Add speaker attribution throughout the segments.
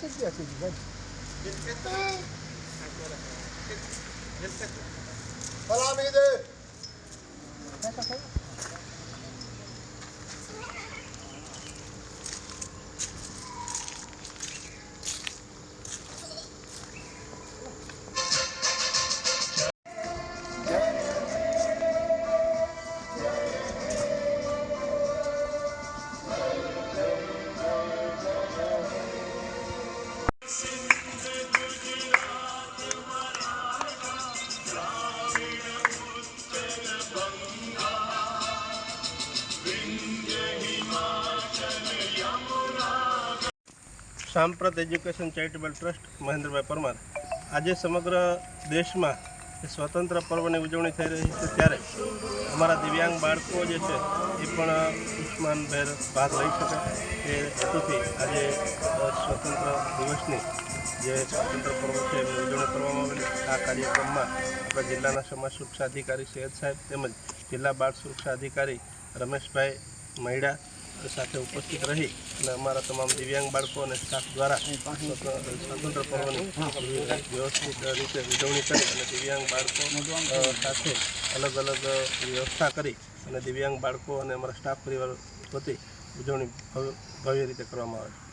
Speaker 1: નાખી જ આપી દીધું
Speaker 2: સલામી દે
Speaker 3: Samprat education charitable trust Mahendrabhai Parmar. આજે સમગ્ર દેશમાં સ્વતંત્ર પર્વની ઉજવણી થઈ રહી છે ત્યારે અમારા દિવ્યાંગ બાળકો જે છે એ પણ ઉષ્માનભેર ભાગ લઈ શકે. એ હેતુથી આજે સ્વતંત્ર દિવસની જે સ્વતંત્ર પર્વ છે એની ઉજવણી કરવામાં આવેલી. આ કાર્યક્રમમાં આપણા જિલ્લાના સમાજ સુરક્ષા અધિકારી સૈયદ સાહેબ તેમજ જિલ્લા બાળ સુરક્ષા અધિકારી રમેશભાઈ મૈડા સાથે ઉપસ્થિત રહી અને અમારા તમામ દિવ્યાંગ બાળકો અને સ્ટાફ દ્વારા સ્વતંત્ર પર્વની વ્યવસ્થિત રીતે ઉજવણી કરી અને દિવ્યાંગ બાળકો સાથે અલગ અલગ વ્યવસ્થા કરી અને દિવ્યાંગ બાળકો અને અમારા સ્ટાફ પરિવાર વતી ઉજવણી ભવ્ય રીતે કરવામાં આવે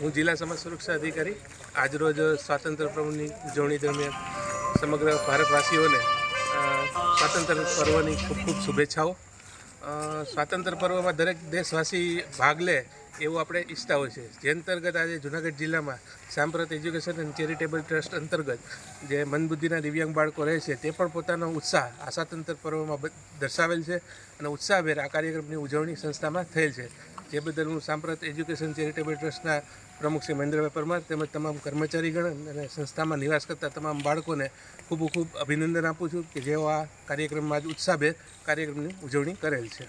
Speaker 4: હું જિલ્લા સમાજ સુરક્ષા અધિકારી. આજરોજ સ્વાતંત્ર્ય પર્વની ઉજવણી દરમિયાન સમગ્ર ભારતવાસીઓને અ, સ્વાતંત્ર્ય પર્વની ખૂબ ખૂબ શુભેચ્છાઓ. સ્વાતંત્ર પર્વમાં દરેક દેશવાસી ભાગ લે એવું આપણે ઈચ્છતા હોય છે. જે અંતર્ગત આજે જુનાગઢ જિલ્લામાં સાંપ્રત એજ્યુકેશન એન્ડ ચેરિટેબલ ટ્રસ્ટ અંતર્ગત જે મંદબુદ્ધિના દિવ્યાંગ બાળકો રહે છે તે પણ પોતાનો ઉત્સાહ આ સ્વાતંત્ર પર્વમાં દર્શાવેલ છે અને ઉત્સાહભેર આ કાર્યક્રમની ઉજવણી સંસ્થામાં થયેલ છે. જે બદલ હું સાંપ્રત એજ્યુકેશન ચેરિટેબલ ટ્રસ્ટના પ્રમુખ શ્રી મહેન્દ્રભાઈ પરમાર તેમજ તમામ કર્મચારીગણ અને સંસ્થામાં નિવાસ કરતા તમામ બાળકોને ખૂબ ખૂબ અભિનંદન આપું છું કે જેઓ આ કાર્યક્રમમાં જ ઉત્સાહભેર કાર્યક્રમની ઉજવણી કરેલ છે.